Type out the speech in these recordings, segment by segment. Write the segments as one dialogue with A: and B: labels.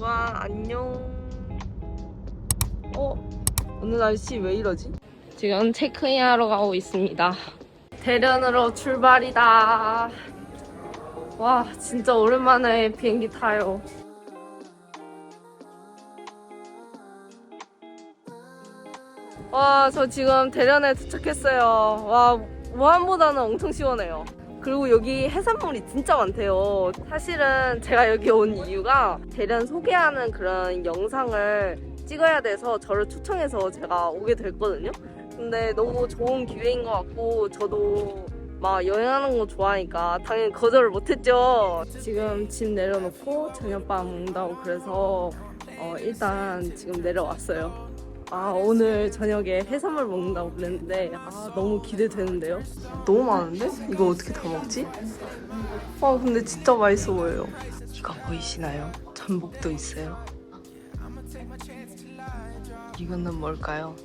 A: 와 안녕. 어 오늘 날씨 왜 이러지? 지금 체크인 하러 가고 있습니다. 대련으로 출발이다. 와 진짜 오랜만에 비행기 타요. 와 저 지금 대련에 도착했어요. 와 우한보다는 엄청 시원해요. 그리고 여기 해산물이 진짜 많대요. 사실은 제가 여기 온 이유가 대련 소개하는 그런 영상을 찍어야 돼서 저를 초청해서 제가 오게 됐거든요. 근데 너무 좋은 기회인 것 같고 저도 막 여행하는 거 좋아하니까 당연히 거절을 못했죠. 지금 짐 내려놓고 저녁밥 먹는다고 그래서 어, 일단 지금 내려왔어요. 아 오늘 저녁에 해산물 먹는다고 그랬는데 아 너무 기대되는데요. 너무 많은데? 이거 어떻게 다 먹지? 아 근데 진짜 맛있어 보여요. 이거 보이시나요? 전복도 있어요. 이거는 뭘까요?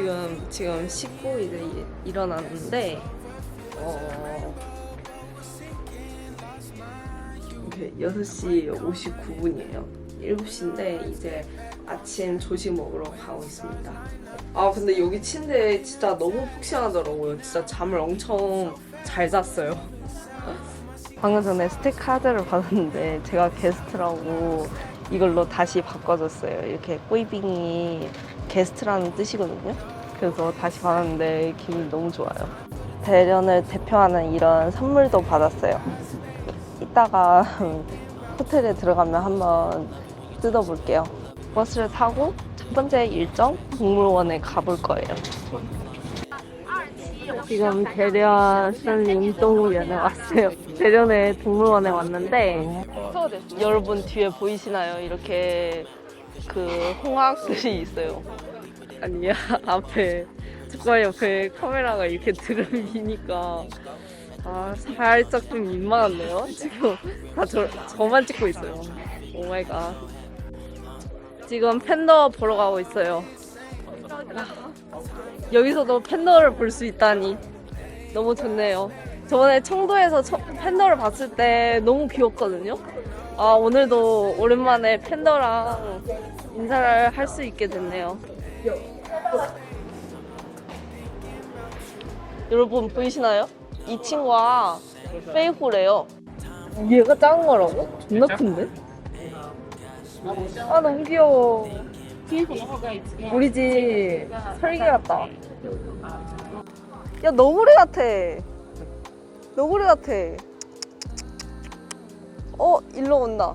A: 지금 지금 씻고 이제 일- 일어났는데 어 이렇게 6시 59분이에요. 7시인데 이제 아침 조식 먹으러 가고 있습니다. 아 근데 여기 침대 진짜 너무 푹신하더라고요. 진짜 잠을 엄청 잘 잤어요. 방금 전에 스택 카드를 받았는데 제가 게스트라고 이걸로 다시 바꿔줬어요. 이렇게 꼬이빙이 게스트라는 뜻이거든요. 그래서 다시 받았는데 기분이 너무 좋아요. 대련을 대표하는 이런 선물도 받았어요. 이따가 호텔에 들어가면 한번 뜯어볼게요. 버스를 타고 첫 번째 일정 동물원에 가볼 거예요. 지금 대련森林 동물원에 왔어요. 대련의 동물원에 왔는데 여러분 뒤에 보이시나요? 이렇게 그 홍학들이 있어요. 아니야 앞에 족발 옆에 카메라가 이렇게 들으니까 아 살짝 좀 민망한데요? 지금 다 저, 저만 찍고 있어요. 오 마이 갓. 지금 팬더 보러 가고 있어요. 여기서도 팬더를 볼 수 있다니 너무 좋네요. 저번에 청도에서 처- 팬더를 봤을 때 너무 귀엽거든요. 아 오늘도 오랜만에 팬더랑 인사를 할 수 있게 됐네요. 여러분 보이시나요? 이 친구가 페이호래요. 얘가 작은 거라고? 존나 큰데? 아 너무 귀여워. 우리 집 설계 같다. 야 너구리 같아. 너구리 같아. 어 일로 온다.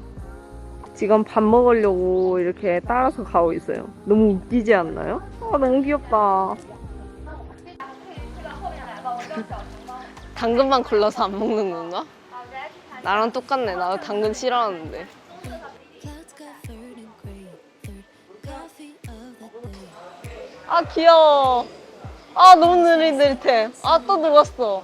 A: 지금 밥 먹으려고 이렇게 따라서 가고 있어요. 너무 웃기지 않나요? 아 너무 귀엽다. 당근만 골라서 안 먹는 건가? 나랑 똑같네. 나도 당근 싫어하는데. 아 귀여워. 아 너무 느릿느릿해. 아 또 누웠어.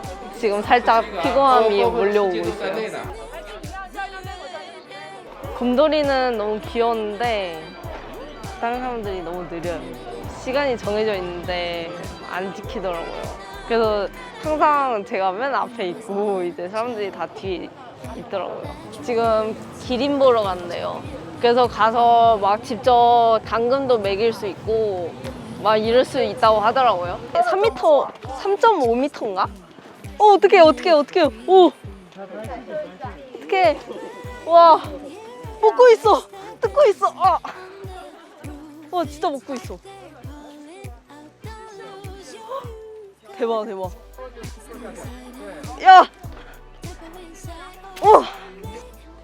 A: 지금 살짝 피곤함이 몰려오고 있어요. 곰돌이는 너무 귀여운데 다른 사람들이 너무 느려요. 시간이 정해져 있는데 안 지키더라고요. 그래서 항상 제가 맨 앞에 있고 이제 사람들이 다 뒤에 있더라고요. 지금 기린 보러 갔네요. 그래서 가서 막 직접 당근도 먹일 수 있고 막 이럴 수 있다고 하더라고요. 3m, 3.5m인가? 어, 어떡해, 어떡해, 어떡해. 오! 어떡해. 와. 먹고 있어. 뜯고 있어. 아. 와 진짜 먹고 있어. 대박 대박. 야. 오.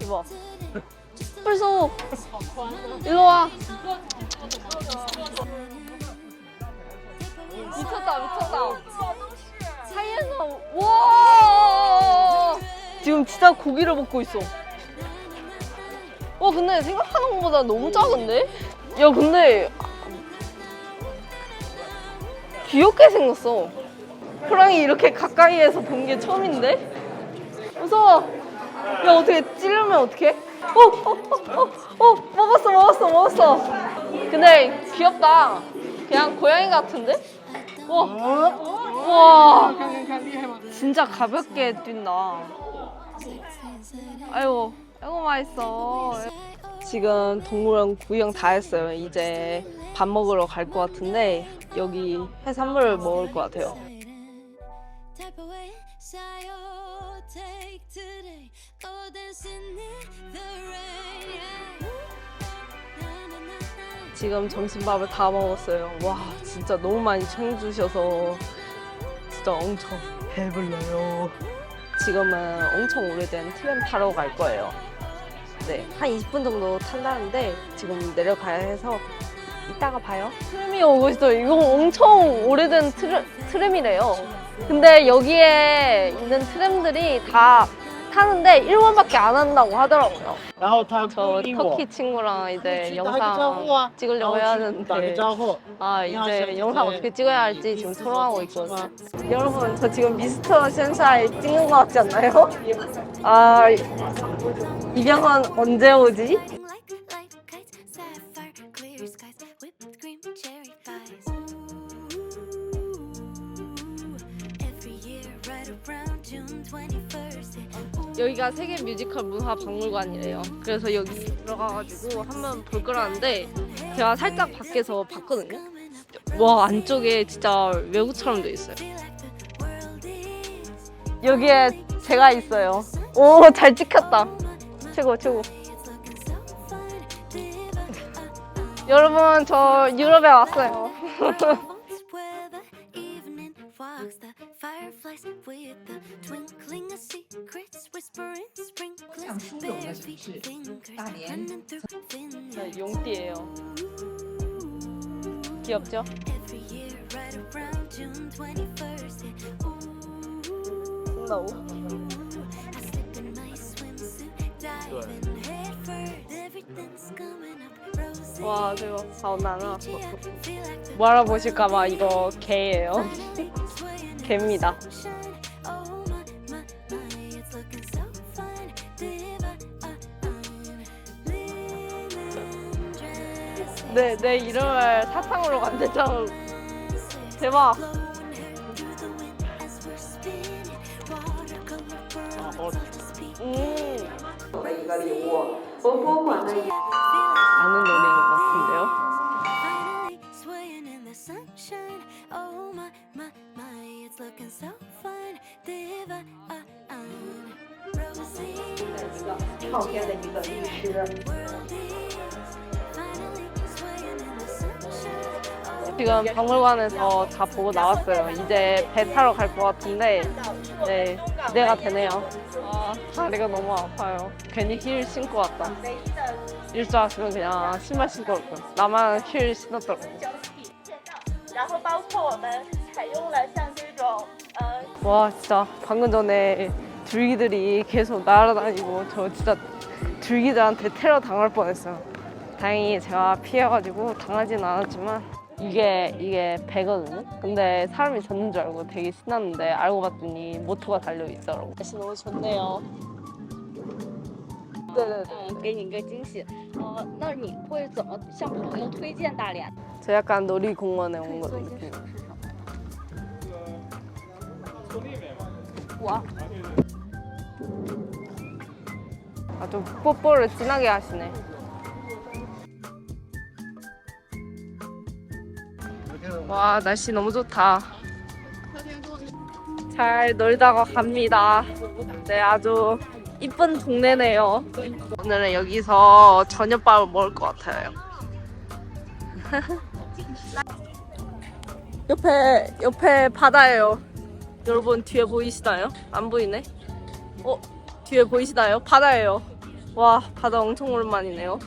A: 대박. 벌써 일로 와. 미쳤다 미쳤다 사이에서 와 지금 진짜 고기를 먹고 있어 와 근데 생각하는 것보다 너무 작은데? 야 근데 귀엽게 생겼어 호랑이 이렇게 가까이에서 본 게 처음인데? 무서워 야 어떻게 찌르면 어떡해? 어, 어, 어, 어, 어, 먹었어 먹었어 먹었어 근데 귀엽다 그냥 고양이 같은데? 와, 와, 진짜 가볍게 뛴다. 아이고, 아이고 맛있어. 지금 동물원 구경 다 했어요. 이제 밥 먹으러 갈 것 같은데 여기 해산물을 먹을 것 같아요. 지금 점심밥을 다 먹었어요. 와, 진짜 너무 많이 챙겨주셔서 진짜 엄청 배불러요. 지금은 엄청 오래된 트램 타러 갈 거예요. 네, 한 20분 정도 탄다는데 지금 내려가야 해서 이따가 봐요. 트램이 오고 있어요. 이거 엄청 오래된 트램, 트램이래요. 근데 여기에 있는 트램들이 다 타는데 1원밖에 안 한다고 하더라고요.
B: 然后他
A: 저
B: 鼓励我
A: 터키 친구랑 이제
B: 去打个招呼啊
A: 영상 ， 찍으려고
B: 然
A: 해야
B: 后去打个
A: 하는데
B: 招呼。
A: 아
B: 안녕하세요.
A: 이제 영상
B: 네.
A: 어떻게 찍어야 할지 지금 토론하고 있거든요. 여러분 저 지금 미스터 션샤인 찍는 것 같지 않나요? 아 이병헌 언제 오지? 여기가 세계 뮤지컬 문화 박물관이래요. 그래서 여기 들어가가지고 한번 볼 거라는데 제가 살짝 밖에서 봤거든요. 와 안쪽에 진짜 외국처럼 돼 있어요. 여기에 제가 있어요. 오 잘 찍혔다. 최고 최고. 여러분 저 유럽에 왔어요.
C: the fireflies with the twinkling of secrets, whispering sprinklers, bare feet fingers running through thin
A: 네,
C: lines.
A: 용띠예요. 귀엽죠?
C: Every year, right around June 21st, yeah. Ooh,
A: 쓴다고?
C: I slip in my swimsuit, diving head first. Everything's coming up rosy.
A: 와 대박. 아
C: like the
A: 뭐 알아보실까봐 이거 개예요.
C: Oh dresses,
A: 내, 내 이름을 사탕으로 만들자. 대박.
C: Watercolor pearls just Finally swaying in the sunshine.
A: 지금 박물관에서 다 보고 나왔어요. 이제 배 타러 갈 것 같은데, 네, 기대가 되네요. 아, 다리가 너무 아파요. 괜히 힐 신고 왔다. 일줄 알았으면 그냥 신발 신고 올 거야. 나만 힐 신었더라고.
D: 然后包括我们采用了像这种呃
A: 와, 진짜 방금 전에 줄기들이 계속 날아다니고 저 진짜 줄기들한테 테러 당할 뻔했어요. 다행히 제가 피해가지고 당하진 않았지만 이게 이게 배거든요. 근데 사람이 젖는 줄 알고 되게 신났는데 알고 봤더니 모터가 달려 있더라고. 날씨 너무 좋네요. 네네네.
E: 嗯，给你一个惊喜。呃，那你会怎么向朋友推荐大连？
A: 저 약간 놀이공원에 온 거 느낌. 와. 아주 뽀뽀를 진하게 하시네. 와 날씨 너무 좋다. 잘 놀다가 갑니다. 네 아주 이쁜 동네네요. 오늘은 여기서 저녁밥을 먹을 것 같아요. 옆에 옆에 바다예요. 여러분 뒤에 보이시나요? 안 보이네. 어 뒤에 보이시나요? 바다예요. 와 바다 엄청 오랜만이네요.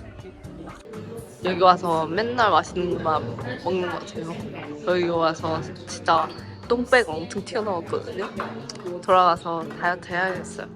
A: 여기 와서 맨날 맛있는 것만 먹는 것 같아요. 여기 와서 진짜 똥배가 엄청 튀어나왔거든요. 돌아가서 다이어트 해야겠어요.